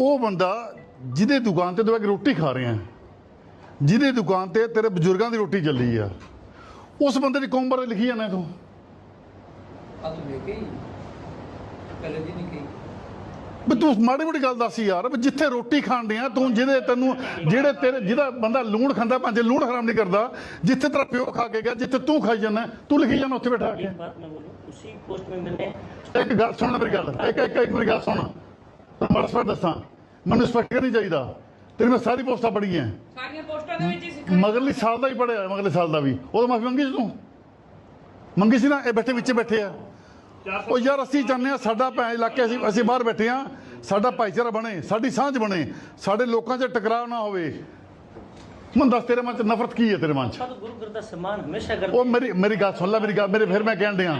ਉਹ ਬੰਦਾ ਜਿਹਦੇ ਦੁਕਾਨ ਤੇ ਤੂੰ ਰੋਟੀ ਖਾ ਰਿਹਾ ਜਿਹਦੇ ਦੁਕਾਨ ਤੇ ਤੇਰੇ ਬਜ਼ੁਰਗਾਂ ਦੀ ਰੋਟੀ ਚੱਲੀ ਆ ਉਸ ਬੰਦੇ ਦੀ ਕੌਮ ਬਾਰੇ ਲਿਖੀ ਜਾਂਦਾ ਤੂੰ। ਆ ਤੂੰ ਮਾੜੀ ਮੋਟੀ ਗੱਲ ਦੱਸ ਯਾਰ ਬਈ ਜਿੱਥੇ ਰੋਟੀ ਖਾਂਦੇ ਆ ਤੂੰ ਜਿਹਦੇ ਤੈਨੂੰ ਜਿਹੜੇ ਤੇਰੇ ਜਿਹਦਾ ਬੰਦਾ ਲੂਣ ਖਾਂਦਾ ਪੰਜੇ ਲੂਣ ਹਰਾਮ ਨਹੀਂ ਕਰਦਾ ਜਿੱਥੇ ਤੇਰਾ ਪਿਓ ਖਾ ਕੇ ਗਿਆ ਜਿੱਥੇ ਤੂੰ ਖਾਈ ਜਾਂਦਾ ਤੂੰ ਲਿਖੀ ਜਾਂਦਾ ਉੱਥੇ ਬੈਠਾ ਕੇ। ਇੱਕ ਗੱਲ ਸੁਣ ਮੇਰੀ ਗੱਲ ਇੱਕ ਇੱਕ ਇੱਕ ਮੇਰੀ ਗੱਲ ਸੁਣ। ਮੈਂ ਸਪਸ਼ਟ ਦੱਸਾਂ ਮੈਨੂੰ ਸਪਸ਼ਟ ਨਹੀਂ ਚਾਹੀਦਾ। ਤੇਰੀ ਮੈਂ ਸਾਰੀ ਪੋਸਟਾਂ ਪੜ੍ਹੀਆਂ। ਸਾਰੀਆਂ ਪੋਸਟਾਂ ਦੇ ਵਿੱਚ ਹੀ ਸਿੱਖ ਮਗਰਲੀ ਸਾਲ ਦਾ ਹੀ ਪੜਿਆ ਮਗਰਲੇ ਸਾਲ ਦਾ ਵੀ। ਉਹ ਮਾਫੀ ਮੰਗੀ ਸੀ ਤੂੰ? ਮੰਗੀ ਸੀ ਨਾ ਇਹ ਬੈਠੇ ਵਿੱਚ ਬੈਠੇ ਆ। ਉਹ ਯਾਰ ਅਸੀਂ ਚਾਹੁੰਦੇ ਆ ਸਾਡਾ ਭੈਣ ਇਲਾਕੇ ਅਸੀਂ ਅਸੀਂ ਬਾਹਰ ਬੈਠੇ ਆ ਸਾਡਾ ਭਾਈਚਾਰਾ ਬਣੇ ਸਾਡੀ ਸਾਂਝ ਬਣੇ। ਸਾਡੇ ਲੋਕਾਂ 'ਚ ਟਕਰਾਅ ਨਾ ਹੋਵੇ। ਮੈਨੂੰ ਦੱਸ ਤੇਰੇ ਮਨ ਚ ਨਫ਼ਰਤ ਕੀ ਹੈ ਤੇਰੇ ਮਨ ਚ? ਗੁਰੂ ਗ੍ਰੰਥ ਦਾ ਸਨਮਾਨ ਹਮੇਸ਼ਾ ਕਰਦੇ ਉਹ ਮੇਰੀ ਮੇਰੀ ਗੱਲ ਸੁਣ ਲੈ ਮੇਰੀ ਗੱਲ ਮੇਰੇ ਫਿਰ ਮੈਂ ਕਹਿਣ ਡਿਆ।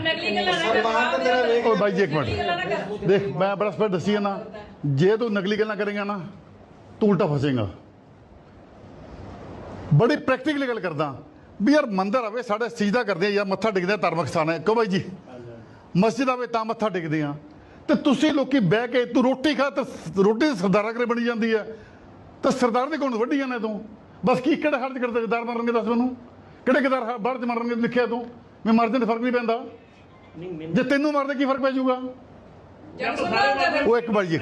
ਉਹ ਬਾਈ ਜੀ ਇੱਕ ਮਿੰਟ। ਦੇਖ ਮੈਂ ਬੜਾ ਸਪਸ਼ਟ ਦੱਸੀ ਹੈ ਜੇ ਤੂੰ ਨਕਲੀ ਗੱਲਾਂ ਕਰੇਗਾ ਨਾ ਤੂੰ ਉਲਟਾ ਫਸੇਗਾ। ਬੜੀ ਪ੍ਰੈਕਟੀਕਲ ਗੱਲ ਕਰਦਾ। ਵੀ ਯਾਰ ਮੰਦਰ ਆਵੇ ਸਾਡੇ ਸਜਦਾ ਕਰਦੇ ਆ ਯਾਰ ਮੱਥਾ ਟੇਕਦੇ ਆ ਧਾਰਮਿਕ ਸਥਾਨ ਹੈ। ਕਹੋ ਬਾਈ ਜੀ? ਮਸਜਿਦ ਆਵੇ ਤਾਂ ਮੱਥਾ ਟੇਕਦੇ ਆ। ਤੇ ਤੁਸੀਂ ਲੋਕੀ ਬਹਿ ਕੇ ਤੂੰ ਰੋਟੀ ਖਾ ਤੇ ਰੋਟੀ ਸਰਦਾਰਾਂ ਕਰੇ ਬਣੀ ਜਾਂਦੀ ਹੈ। ਤੇ ਸਰਦਾਰ ਦੇ ਕੋਲ ਵੱਢੀ ਜਾਂਦਾ ਤੂੰ? ਬਸ ਕੀ ਕਿਹੜਾ ਹਰਜ ਕਰਦਾ ਗਦਾਰ ਮਾਰਨਗੇ ਦੱਸ ਮੈਨੂੰ? ਕਿਹੜੇ ਗਦਾਰ ਬਾਹਰ ਚ ਮਾਰਨਗੇ ਲਿਖਿਆ ਤੂੰ? ਮੈਂ ਮਰ ਜਾਂ ਫ਼ਰਕ ਨਹੀਂ ਪੈਂਦਾ। ਜੇ ਤੈਨੂੰ ਮਾਰਦੇ ਕੀ ਫ਼ਰਕ ਪੈ ਜਾਊਗਾ? ਉਹ ਇੱਕ ਵਾਰ ਜੀ।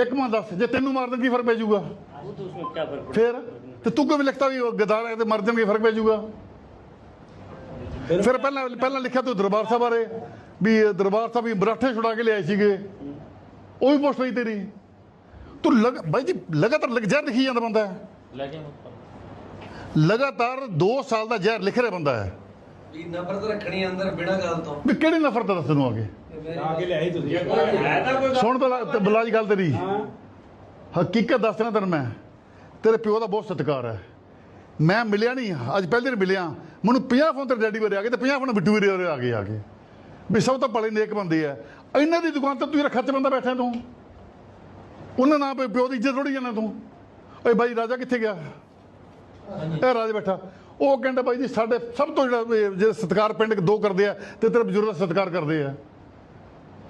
ਇੱਕ ਮਾਂ ਦੱਸ ਜੇ ਤੈਨੂੰ ਮਾਰਦੇ ਕੀ ਫ਼ਰਕ ਪੈ ਜਾਊਗਾ? ਫਿਰ? ਤੇ ਤੂੰ ਕਿਵੇਂ ਲਿਖਤਾ ਵੀ ਗਦਾਰ ਹੈ ਤੇ ਮਰ ਜਾਣਗੇ ਫ਼ਰਕ ਪੈ ਜਾਊਗਾ? ਫਿਰ ਪਹਿਲਾਂ ਪਹਿਲਾਂ ਲਿਖਿਆ ਤੂੰ ਦਰਬਾਰ ਸਾਹਿਬ ਬਾਰੇ ਵੀ ਦਰਬਾਰ ਸਾਹਿਬ ਵੀ ਬਰਾਠੇ ਛੁਡਾ ਕੇ ਲਿਆਏ ਸੀਗੇ। ਉਹ ਵੀ ਪੁੱਛ ਪਈ ਤੇਰੀ। ਤੂੰ ਲਗ ਬਾਈ ਜੀ ਲਗਾਤਾਰ ਲਗ ਜਾ ਜਾਂਦਾ ਬੰਦਾ। ਲਗਾਤਾਰ 2 ਸਾਲ ਦਾ ਜ਼ਹਿਰ ਲਿਖ ਰਿਹਾ ਬੰਦਾ ਹੈ। ਵੀ ਨਫ਼ਰਤ ਰੱਖਣੀ ਅੰਦਰ ਬਿਨਾਂ ਗੱਲ ਤੋਂ। ਵੀ ਕਿਹੜੀ ਨਫ਼ਰਤ ਦੱਸ ਤੈਨੂੰ ਅੱਗੇ? ਆ ਕੇ ਲਿਆਈ ਤੁਸੀਂ। ਸੁਣ ਤਾਂ ਬਲਾਜ ਗੱਲ ਤੇਰੀ। ਹਕੀਕਤ ਦੱਸ ਦੇਣਾ ਤੈਨੂੰ ਮੈਂ। ਤੇਰੇ ਪਿਓ ਦਾ ਬਹੁਤ ਸਤਿਕਾਰ ਹੈ। ਮੈਂ ਮਿਲਿਆ ਨਹੀਂ ਅੱਜ ਪਹਿਲੇ ਦਿਨ ਮਿਲਿਆ। ਮੈਨੂੰ 50 ਫੋਨ ਤੇਰੇ ਡੈਡੀ ਬਾਰੇ ਆ ਗਏ ਤੇ 50 ਫੋਨ ਬਿੱਟੂ ਵੀਰੇ ਬਾਰੇ ਆ ਗਏ ਆ ਕੇ ਵੀ ਸਭ ਤੋਂ ਬੜੇ ਨੇਕ ਬੰਦੇ ਆ। ਇਹਨਾਂ ਦੀ ਦੁਕਾਨ ਤੇ ਤੂੰ ਰੱਖਾ ਚ ਬੰਦਾ ਬੈਠਾ ਤੂੰ। ਉਹਨਾਂ ਨਾਲ ਪਿਓ ਦੀ ਇੱਜ਼ਤ ਥੋੜੀ ਜਾਣਾ ਤੂੰ। ਓਏ ਬਾਈ ਰਾਜਾ ਕਿੱਥੇ ਗਿਆ? ਇਹ ਰਾਜ ਬੈਠਾ। ਉਹ ਕਹਿੰਦਾ ਬਾਈ ਜੀ ਸਾਡੇ ਸਭ ਤੋਂ ਜਿਹੜਾ ਇਹ ਜਿਹੜੇ ਸਤਿਕਾਰ ਪਿੰਡ ਦੋ ਕਰਦੇ ਆ ਤੇ ਤੇਰੇ ਬਜ਼ੁਰਗ ਦਾ ਸਤਿਕਾਰ ਕਰਦੇ ਆ।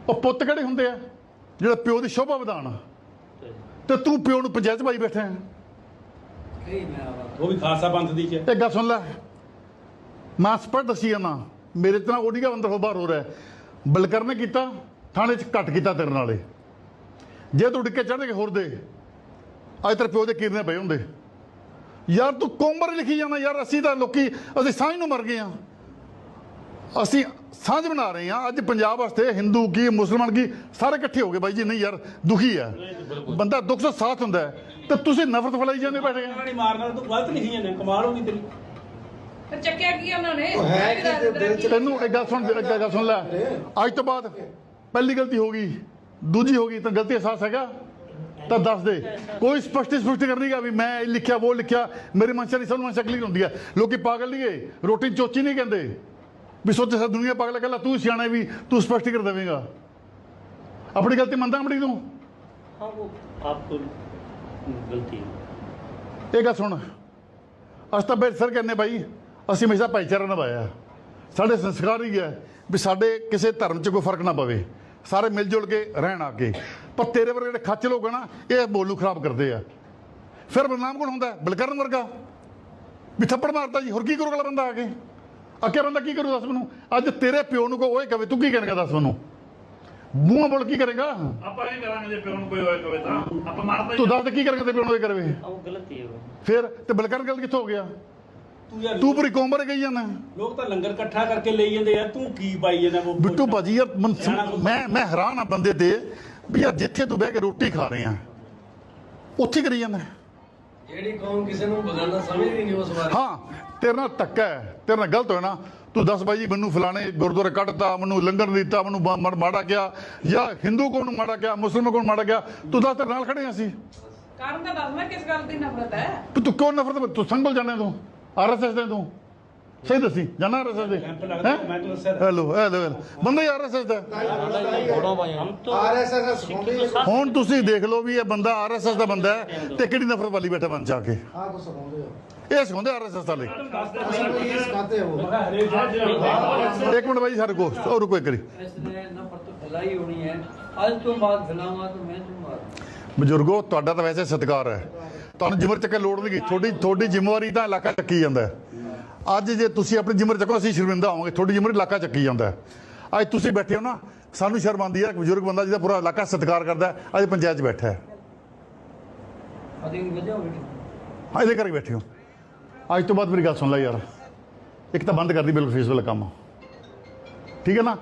ਉਹ ਪੁੱਤ ਕਿਹੜੇ ਹੁੰਦੇ ਆ? ਜਿਹੜਾ ਪਿਓ ਦੀ ਸ਼ੋਭਾ ਵਧਾਉਣ। ਤੇ ਤੂੰ ਪਿਓ ਨੂੰ ਪੰਚਾਇਤ ਭਾਈ ਬੈਠਾ ਹੈ। ਉਹ ਵੀ ਖਾਲਸਾ ਪੰਥ ਦੀ ਚ ਇਹ ਗੱਲ ਸੁਣ ਲੈ। ਮੈਂ ਸਪਸ਼ਟ ਦੱਸੀ ਨਾ ਮੇਰੇ ਤੇ ਨਾ ਓਡੀਗਾ ਅੰਦਰ ਹੋ ਬਾਹਰ ਹੋ। ਰਿਹਾ। ਬਲਕਰ ਨੇ ਕੀਤਾ ਥਾਣੇ 'ਚ ਘੱਟ ਕੀਤਾ ਤੇਰੇ ਨਾਲੇ ਜੇ ਤੂੰ ਡਿੱਕੇ ਚੜ੍ਹ ਕੇ ਹੋਰ ਦੇ। ਅੱਜ ਤੇਰੇ ਪਿਓ ਦੇ ਕੀਰਨੇ ਪਏ ਹੁੰਦੇ। ਯਾਰ ਤੂੰ ਕੋਮਰ ਲਿਖੀ ਜਾਣਾ ਯਾਰ ਅਸੀਂ ਤਾਂ ਲੋਕੀ ਅਸੀਂ ਸਾਂਝ ਨੂੰ ਮਰ ਗਏ ਆ ਅਸੀਂ ਸਾਂਝ ਬਣਾ ਰਹੇ ਆ ਅੱਜ ਪੰਜਾਬ ਵਾਸਤੇ ਹਿੰਦੂ ਕੀ ਮੁਸਲਮਾਨ ਕੀ ਸਾਰੇ ਇਕੱਠੇ ਹੋ ਗਏ ਬਾਈ ਜੀ। ਨਹੀਂ ਯਾਰ ਦੁਖੀ ਹੈ। ਬੰਦਾ ਦੁੱਖ ਤੋਂ ਸਾਥ ਹੁੰਦਾ ਹੈ। ਤੇ ਤੁਸੀਂ ਨਫ਼ਰਤ ਫੈਲਾਈ ਜਾਂਦੇ ਬੈਠੇ ਆ ਨਹੀਂ ਮਾਰਨਾ ਤੂੰ ਗਲਤ ਲਿਖੀ ਜਾਂਦੇ ਕਮਾਲ ਹੋ ਗਈ ਤੇਰੀ। ਫਿਰ ਚੱਕਿਆ ਕੀ ਉਹਨਾਂ ਨੇ? ਹੈ ਕੀ ਤੇ ਦਿਲ ਚ- ਤੈਨੂੰ ਇੱਕ ਗੱਲ ਸੁਣ ਇੱਕ ਗੱਲ ਸੁਣ ਲੈ। ਅੱਜ ਤੋਂ ਬਾਅਦ ਪਹਿਲੀ ਗਲਤੀ ਹੋ ਗਈ। ਦੂਜੀ ਹੋ ਗਈ ਤਾਂ ਗਲਤੀ ਅਹਿਸਾਸ ਹੈਗਾ। ਤਾਂ ਦੱਸ ਦੇ। ਕੋਈ ਸਪਸ਼ਟੀ ਸਪਸ਼ਟ ਕਰਨੀਗਾ ਵੀ ਮੈਂ ਇਹ ਲਿਖਿਆ ਉਹ ਲਿਖਿਆ ਮੇਰੀ ਮਨਸ਼ਾ ਨਹੀਂ ਸਭ ਨੂੰ ਹੁੰਦੀ ਹੈ ਲੋਕੀ ਪਾਗਲ ਨਹੀਂ ਗਏ ਰੋਟੀ ਚੋਚੀ ਨਹੀਂ ਕਹਿੰਦੇ। ਵੀ ਸੋਚ ਸਾ ਦੁਨੀਆ ਪਾਗਲ ਕਹਿੰਦਾ ਤੂੰ ਸਿਆਣਾ ਵੀ ਤੂੰ ਸਪਸ਼ਟੀ ਕਰ ਦੇਵੇਂਗਾ। ਆਪਣੀ ਗਲਤੀ ਮੰਨਦਾ ਆਪਣੀ ਤੂੰ? ਇਹ ਗੱਲ ਸੁਣ। ਅਸ ਤਾਂ ਸਰ ਕਹਿੰਦੇ ਭਾਈ ਅਸੀਂ ਹਮੇਸ਼ਾ ਭਾਈਚਾਰਾ ਨਿਭਾਇਆ। ਸਾਡੇ ਸੰਸਕਾਰ ਹੀ ਹੈ ਵੀ ਸਾਡੇ ਕਿਸੇ ਧਰਮ 'ਚ ਕੋਈ ਫ਼ਰਕ ਨਾ ਪਵੇ। ਸਾਰੇ ਮਿਲ ਜੁਲ ਕੇ ਰਹਿਣ ਆ ਕੇ। ਪਰ ਤੇਰੇ ਵਰਗੇ ਜਿਹੜੇ ਖੱਚ ਲੋਕ ਨਾ ਇਹ ਬੋਲੂ ਖਰਾਬ ਕਰਦੇ ਆ। ਫਿਰ ਬਦਨਾਮ ਕੌਣ ਹੁੰਦਾ? ਬਲਕਰਨ ਵਰਗਾ। ਵੀ ਥੱਪੜ ਮਾਰਦਾ ਜੀ ਹੋਰ ਕੀ ਕਰੂਗਾ ਬੰਦਾ ਆ ਕੇ? ਅੱਕੇ ਬੰਦਾ ਕੀ ਕਰੂ ਦੱਸ ਮੈਨੂੰ? ਅੱਜ ਤੇਰੇ ਪਿਓ ਨੂੰ ਕੋ ਓਏ ਕਵੇ ਤੂੰ ਕੀ ਕਹਿਣਗਾ ਦੱਸ ਮੈਨੂੰ? ਮੂੰਹ ਬੋਲ ਕੀ ਕਰੇਗਾ? ਆਪਾਂ ਇਹ ਕਰਾਂਗੇ ਜੇ ਪਿਓ ਨੂੰ ਕੋਈ ਓਏ ਕਵੇ ਤਾਂ? ਆਪਾਂ ਮਾਰਦਾ ਤੂੰ ਦੱਸ ਕੀ ਕਰੇਗਾ ਤੇ ਪਿਓ ਨੂੰ ਓਏ ਕਰਵੇ ਉਹ ਗਲਤੀ ਹੈ ਫਿਰ ਤੇ ਬਲਕਰਨ ਗਲਤ ਕਿੱਥੋਂ ਹੋ ਗਿਆ? ਤੂੰ ਪੂਰੀ ਕੌਮ ਬਾਰੇ ਕਹੀ ਜਾਂਦਾ। ਲੋਕ ਤਾਂ ਲੰਗਰ ਇਕੱਠਾ ਕਰਕੇ ਲਈ ਜਾਂਦੇ ਯਾਰ ਤੂੰ ਕੀ ਪਾਈ ਜਾਂਦਾ? ਬਿੱਟੂ ਭਾਜੀ ਯਾਰ ਮੈਂ ਮੈਂ ਹੈਰਾਨ ਆ ਬੰਦੇ ਤੇ ਵੀ ਯਾਰ ਜਿੱਥੇ ਤੂੰ ਬਹਿ ਕੇ ਰੋਟੀ ਖਾ ਰਹੇ ਆ ਉੱਥੇ ਕਰੀ ਜਾਂਦਾ। ਜਿਹੜੀ ਕੌਮ ਕਿਸੇ ਨੂੰ ਬਗਾਨਾ ਸਮਝਦੀ ਨਹੀਂ ਉਸ ਬਾਰੇ। ਹਾਂ ਤੇਰੇ ਨਾਲ ਧੱਕਾ ਹੈ ਤੇਰੇ ਨਾਲ ਗਲਤ ਹੋਇਆ ਨਾ। ਤੂੰ ਦੱਸ ਬਾਈ ਜੀ ਮੈਨੂੰ ਫਲਾਣੇ ਗੁਰਦੁਆਰੇ ਕੱਢਤਾ ਮੈਨੂੰ ਲੰਗਰ ਦਿੱਤਾ ਮੈਨੂੰ ਮਾੜਾ ਗਿਆ ਜਾਂ ਹਿੰਦੂ ਕੋਲ ਨੂੰ ਮਾੜਾ ਗਿਆ ਮੁਸਲਮਾਨ ਕੋਲ ਮਾੜਾ ਗਿਆ ਤੂੰ ਦੱਸ ਤੇਰੇ ਨਾਲ ਖੜੇ ਅਸੀਂ। ਕਾਰਨ ਤਾਂ ਦੱਸ ਮੈਂ ਕਿਸ ਗੱਲ ਦੀ ਨਫ਼ਰਤ ਹੈ। ਤੂੰ ਕਿਉਂ ਨਫ਼ਰਤ ਤੂੰ ਸੰਗਲ ਜਾਣੇ ਤੂੰ ਆਰਐਸਐਸ ਦੇ ਤੂੰ। ਸਹੀ ਦੱਸੀ ਜਾਣਾ ਰਸਦ ਦੇ। ਹੈਲੋ ਹੈਲੋ ਬੰਦਾ ਯਾਰ ਰਸਦ ਦਾ। ਹੁਣ ਤੁਸੀਂ ਦੇਖ ਲਓ ਵੀ ਇਹ ਬੰਦਾ ਆਰਐਸਐਸ ਦਾ ਬੰਦਾ ਹੈ ਤੇ ਕਿਹੜੀ ਨਫ਼ਰਤ ਵਾਲੀ ਬੈਠਾ ਬਣ ਜਾ ਕੇ। ਇਹ ਸਿਖਾਉਂਦੇ ਆਰਐਸਐਸ ਵਾਲੇ। ਇੱਕ ਮਿੰਟ ਬਾਈ ਸਾਡੇ ਕੋਲ ਉਹ ਰੁਕੋ ਇੱਕ ਵਾਰੀ। ਬਜ਼ੁਰਗੋ ਤੁਹਾਡਾ ਤਾਂ ਵੈਸੇ ਸਤਿਕਾਰ ਹੈ। ਤੁਹਾਨੂੰ ਜਿਮਰ ਚੱਕੇ ਲੋੜ ਨਹੀਂ ਤੁਹਾਡੀ ਤੁਹਾਡੀ ਜ਼ਿੰਮੇਵਾਰੀ ਤਾਂ ਇਲਾਕਾ ਚੱਕੀ ਜਾਂਦਾ ਹੈ। ਅੱਜ ਜੇ ਤੁਸੀਂ ਆਪਣੀ ਜਿਮਰ ਚੱਕੋ ਅਸੀਂ ਸ਼ਰਮਿੰਦਾ ਹੋਵਾਂਗੇ। ਤੁਹਾਡੀ ਜਿਮਰ ਇਲਾਕਾ ਚੱਕੀ ਜਾਂਦਾ ਅੱਜ ਤੁਸੀਂ ਬੈਠੇ ਹੋ ਨਾ ਸਾਨੂੰ ਸ਼ਰਮ ਆਉਂਦੀ ਹੈ ਬਜ਼ੁਰਗ ਬੰਦਾ ਜਿਹਦਾ ਪੂਰਾ ਇਲਾਕਾ ਸਤਿਕਾਰ ਕਰਦਾ ਅੱਜ ਪੰਚਾਇਤ 'ਚ ਬੈਠਾ ਹੈ। ਹਾਂ ਇਹਦੇ ਕਰਕੇ ਬੈਠੇ ਹੋ। ਅੱਜ ਤੋਂ ਬਾਅਦ ਮੇਰੀ ਗੱਲ ਸੁਣ ਲੈ ਯਾਰ। ਇੱਕ ਤਾਂ ਬੰਦ ਕਰਦੀ ਬਿਲਕੁਲ ਫੇਸ ਵਾਲਾ ਕੰਮ। ਠੀਕ ਹੈ ਨਾ?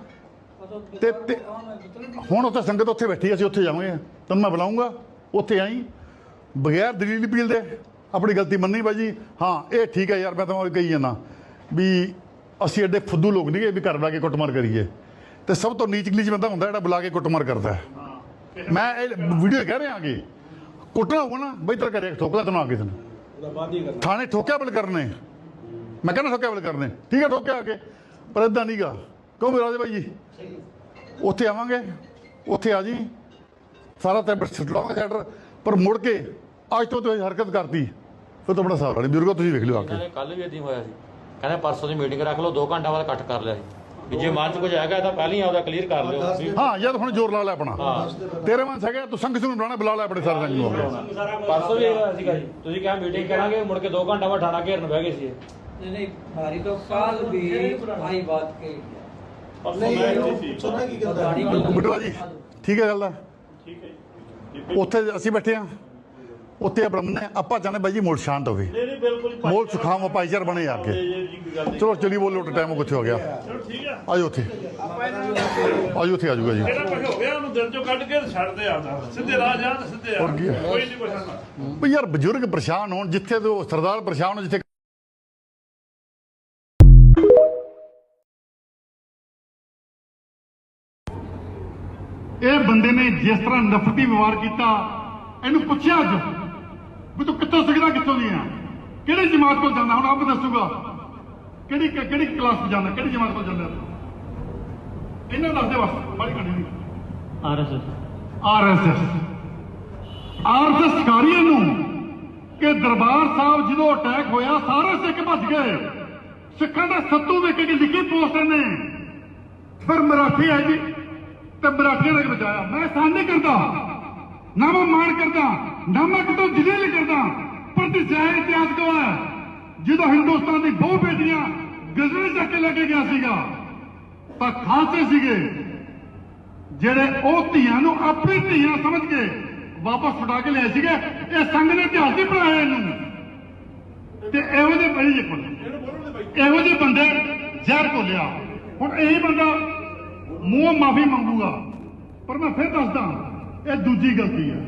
ਤੇ ਹੁਣ ਉੱਥੇ ਸੰਗਤ ਉੱਥੇ ਬੈਠੀ ਅਸੀਂ ਉੱਥੇ ਜਾਵਾਂਗੇ। ਤੈਨੂੰ ਮੈਂ ਬੁਲਾਉਂਗਾ ਉੱਥੇ ਆਈ। ਬਗੈਰ ਦਲੀਲ ਅਪੀਲ ਦੇ। ਆਪਣੀ ਗਲਤੀ ਮੰਨੀ ਬਾਜੀ ਹਾਂ ਇਹ ਠੀਕ ਹੈ ਯਾਰ ਮੈਂ ਤੁਹਾਨੂੰ ਕਹੀ ਜਾਂਦਾ। ਵੀ ਅਸੀਂ ਐਡੇ ਫੁੱਦੂ ਲੋਕ ਨਹੀਂ ਗੇ ਵੀ ਘਰ ਬੁਲਾ ਕੇ ਕੁੱਟਮਾਰ ਕਰੀਏ। ਤੇ ਸਭ ਤੋਂ ਨੀਚ ਗਲੀਚ ਬੰਦਾ ਹੁੰਦਾ ਜਿਹੜਾ ਬੁਲਾ ਕੇ ਕੁੱਟਮਾਰ ਕਰਦਾ ਮੈਂ ਇਹ ਵੀਡੀਓ ਕਹਿ ਰਿਹਾ ਕਿ ਕੁੱਟਣਾ ਹੋਊਗਾ ਨਾ ਬਈ ਤੇਰਾ ਕਰੇ ਠੋਕਦਾ ਤੈਨੂੰ ਆ ਕੇ ਤੈਨੂੰ ਉਹਦਾ ਬਾਅਦ ਹੀ ਕਰਨਾ ਥਾਣੇ ਠੋਕਿਆ ਬਲ ਕਰਨੇ। ਮੈਂ ਕਹਿੰਦਾ ਠੋਕਿਆ ਬਲ ਕਰਨੇ। ਠੀਕ ਹੈ ਠੋਕਿਆ ਆ ਕੇ। ਪਰ ਇਦਾਂ ਨਹੀਂਗਾ ਕਿਉਂ ਵੀ ਰਾਜੇ ਭਾਈ ਜੀ? ਉੱਥੇ ਆਵਾਂਗੇ। ਉੱਥੇ ਆ ਜੀ। ਸਾਰਾ ਤੇ ਲਾਵਾਂਗੇ ਸੈਂਟਰ ਪਰ ਮੁੜ ਕੇ ਅੱਜ ਤੋਂ ਤੁਸੀਂ ਹਰਕਤ ਕਰਤੀ। ਉਹ ਤਾਂ ਬੜਾ ਹਿਸਾਬ ਨਹੀਂ ਬਜ਼ੁਰਗੋ ਤੁਸੀਂ ਵੇਖ ਲਿਓ ਆ ਕੇ। ਕੱਲ ਵੀ ਇਦਾਂ ਹੋਇਆ ਸੀ। ਕਹਿੰਦੇ ਪਰਸੋਂ ਦੀ ਮੀਟਿੰਗ ਰੱਖ ਲਓ 2 ਘੰਟਾ ਬਾਅਦ ਕੱਟ ਕਰ ਲਿਆ ਸੀ। ਜੇ ਮਨ ਕੁਝ ਹੈਗਾ ਤਾਂ ਪਹਿਲਾਂ ਹੀ ਆਪਦਾ ਕਲੀਅਰ ਕਰ ਲਿਓ। ਹਾਂ ਯਾਰ ਹੁਣ ਜ਼ੋਰ ਲਾ ਲੈ ਆਪਣਾ। ਤੇਰੇ ਮਨ ਹੈਗਾ ਤੂੰ ਸੰਗਤ ਨੂੰ ਬੁਲਾਣਾ ਬੁਲਾ ਲੈ ਆਪਣੇ ਸਾਰੇ ਸੰਗ ਨੂੰ ਪਰਸੋਂ ਵੀ ਹੋਇਆ ਸੀਗਾ ਜੀ। ਤੁਸੀਂ ਕਿਹਾ ਮੀਟਿੰਗ ਕਰਾਂਗੇ ਮੁੜ ਕੇ 2 ਘੰਟਾ ਬਾਅਦ ਠਾਣਾ ਘੇਰਨ ਬਹਿ ਗਏ ਸੀ। ਨਹੀਂ ਨਹੀਂ ਭਾਰੀ ਤੋਂ ਵੀ ਆਈ ਬਾਤ ਕੇ ਨਹੀਂ ਬਟਵਾ ਜੀ ਠੀਕ ਹੈ ਗੱਲ ਦਾ ਉੱਥੇ ਅਸੀਂ ਬੈਠੇ ਆ ਉੱਥੇ ਆਪਣਾ ਮੰਨੇ ਆਪਾਂ ਚਾਹੁੰਦੇ ਬਾਈ ਜੀ ਮੂਡ ਸ਼ਾਂਤ ਹੋਵੇ। ਨਹੀਂ ਨਹੀਂ ਬਿਲਕੁਲ ਹੀ ਮੋਲ ਸੁਖਾਮ ਭਾਈਚਾਰ ਬਣੇ ਆ ਕੇ। ਚਲੋ ਚਲੀ ਬੋਲੋ ਟਾਈਮ ਕਿੱਥੇ ਹੋ ਗਿਆ? ਚਲੋ ਠੀਕ ਆ। ਆਜੋ ਉੱਥੇ। ਆਜੋ ਉੱਥੇ ਜੀ। ਜਿਹੜਾ ਕੁਝ ਹੋ ਗਿਆ ਉਹਨੂੰ ਦਿਲ ਚੋਂ ਕੱਢ ਕੇ ਛੱਡ ਦੇ ਆਦਾ ਸਿੱਧੇ ਰਾਹ ਜਾ ਤੇ ਸਿੱਧੇ ਆ। ਹੋਰ ਕੀ ਹੈ? ਕੋਈ ਨਹੀਂ ਪੁੱਛਣਾ ਵੀ ਯਾਰ ਬਜ਼ੁਰਗ ਪਰੇਸ਼ਾਨ ਹੋਣ ਜਿੱਥੇ ਤੋਂ ਸਰਦਾਰ ਪਰੇਸ਼ਾਨ ਹੋਣ ਜਿੱਥੇ ਇਹ ਬੰਦੇ ਨੇ ਜਿਸ ਤਰ੍ਹਾਂ ਨਫ਼ਰਤੀ ਵਿਵਹਾਰ ਕੀਤਾ ਇਹਨੂੰ ਪੁੱਛਿਆ ਅੱਜ? ਵੀ ਤੂੰ ਕਿੱਥੋਂ ਸਿੱਖਦਾ ਕਿੱਥੋਂ ਦੀ ਆ? ਕਿਹੜੀ ਜਮਾਤ ਕੋਲ ਜਾਂਦਾ? ਹੁਣ ਆਪ ਦੱਸੂਗਾ। ਕਿਹੜੀ ਕਿਹੜੀ ਕਲਾਸ ਜਾਂਦਾ? ਕਿਹੜੀ ਜਮਾਤ ਕੋਲ ਜਾਂਦਾ? ਇਹਨਾਂ ਦੱਸ ਦੇ ਬੜੀ ਘੜੀ ਨਹੀਂ ਆਰਐਸਐਸ ਆਰਐਸਐਸ ਆਰਐਸਐਸ ਕਾਰੀਆਂ ਨੂੰ ਕਿ ਦਰਬਾਰ ਸਾਹਿਬ ਜਦੋਂ ਅਟੈਕ ਹੋਇਆ ਸਾਰੇ ਸਿੱਖ ਭੱਜ ਗਏ। ਸਿੱਖਾਂ ਦਾ ਸੱਤੂ ਵੇਖ ਕੇ ਲਿਖੀ ਪੋਸਟ ਨੇ ਫਿਰ ਮਰਾਠੀ ਆਏ ਜੀ ਤੇ ਮਰਾਠੀਆਂ ਨੇ ਬਚਾਇਆ ਮੈਂ ਸਾਨ ਨਹੀਂ ਕਰਦਾ ਨਾ ਮੈਂ ਮਾਣ ਕਰਦਾ। ਨਮਕ ਮੈਂ ਕਿਤੋਂ ਜਲੀਲ ਕਰਦਾ, ਪਰ ਇਤਿਹਾਸ ਕੋ ਹੈ ਜਦੋਂ ਹਿੰਦੁਸਤਾਨ ਦੀ ਬਹੁ ਬੇਟੀਆਂ ਗਜ਼ਰੇ ਚੱਕ ਕੇ ਲੈ ਕੇ ਗਿਆ ਸੀਗਾ, ਤਾਂ ਖਾਲਸੇ ਸੀਗੇ, ਜਿਹੜੇ ਉਹ ਧੀਆਂ ਨੂੰ ਆਪਣੀ ਧੀਆਂ ਸਮਝ ਕੇ ਵਾਪਸ ਛੁਡਾ ਕੇ ਲਿਆਏ ਸੀਗੇ, ਇਹ ਸੰਘ ਨੇ ਇਤਿਹਾਸ ਨਹੀਂ ਪੜਾਇਆ ਇਹਨੂੰ ਤੇ ਇਹੋ ਜਿਹੇ ਬਈ ਜੇ ਇਹੋ ਜਿਹੇ ਬੰਦੇ ਜ਼ਹਿਰ ਘੋਲਿਆ। ਹੁਣ ਇਹੀ ਬੰਦਾ ਮੂੰਹ ਮਾਫੀ ਮੰਗੂਗਾ। ਪਰ ਮੈਂ ਫਿਰ ਦੱਸਦਾ, ਇਹ ਦੂਜੀ ਗਲਤੀ ਹੈ।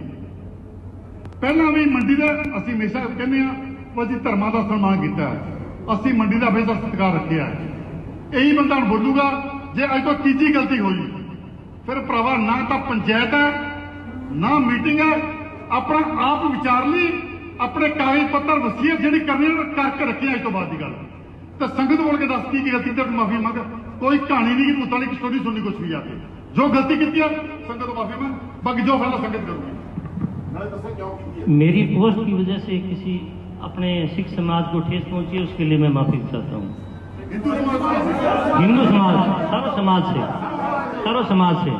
ਪਹਿਲਾਂ ਵੀ ਮੰਡੀ ਦਾ ਅਸੀਂ ਹਮੇਸ਼ਾ ਕਹਿੰਦੇ ਆ ਕਿ ਅਸੀਂ ਧਰਮਾਂ ਦਾ ਸਨਮਾਨ ਕੀਤਾ ਅਸੀਂ ਮੰਡੀ ਦਾ ਹਮੇਸ਼ਾ ਸਤਿਕਾਰ ਰੱਖਿਆ ਇਹੀ ਬੰਦਾ ਹੁਣ ਬੋਲੂਗਾ, ਜੇ ਅੱਜ ਤੋਂ ਤੀਜੀ ਗਲਤੀ ਹੋਈ, ਫਿਰ ਭਰਾਵਾ ਨਾ ਤਾਂ ਪੰਚਾਇਤ ਹੈ, ਨਾ ਮੀਟਿੰਗ ਹੈ, ਆਪਣਾ ਆਪ ਵਿਚਾਰ ਲਈ ਆਪਣੇ ਕਾਗਜ਼ ਪੱਤਰ, ਵਸੀਅਤ ਜਿਹੜੀ ਕਰਨੀ ਉਹ ਕਰਕੇ ਰੱਖੀ ਅੱਜ ਤੋਂ ਬਾਅਦ ਦੀ ਗੱਲ। ਤਾਂ ਸੰਗਤ ਬੋਲ ਕੇ ਦੱਸ ਕੀ ਕੀ ਗਲਤੀ ਤੇ ਮਾਫੀ ਮੰਗ। ਕੋਈ ਕਹਾਣੀ ਨਹੀਂ ਕਿ ਮੁੱਤਾਂ ਦੀ ਸਟੋਰੀ ਸੁਣਨੀ ਕੁਛ ਵੀ ਆ ਕੇ। ਜੋ ਗਲਤੀ ਕੀਤੀ ਹੈ, ਸੰਗਤ ਮਾਫੀ ਮੰਗ। ਬਾਕੀ ਜੋ ਫੈਸਲਾ ਸੰਗਤ ਕਰੂਗੀ। मेरी पोस्ट की वजह से किसी अपने सिख समाज को ठेस पहुँची उसके लिए मैं माफ़ी चाहता हूँ। हिंदू समाज सर्व समाज से सर्व समाज से।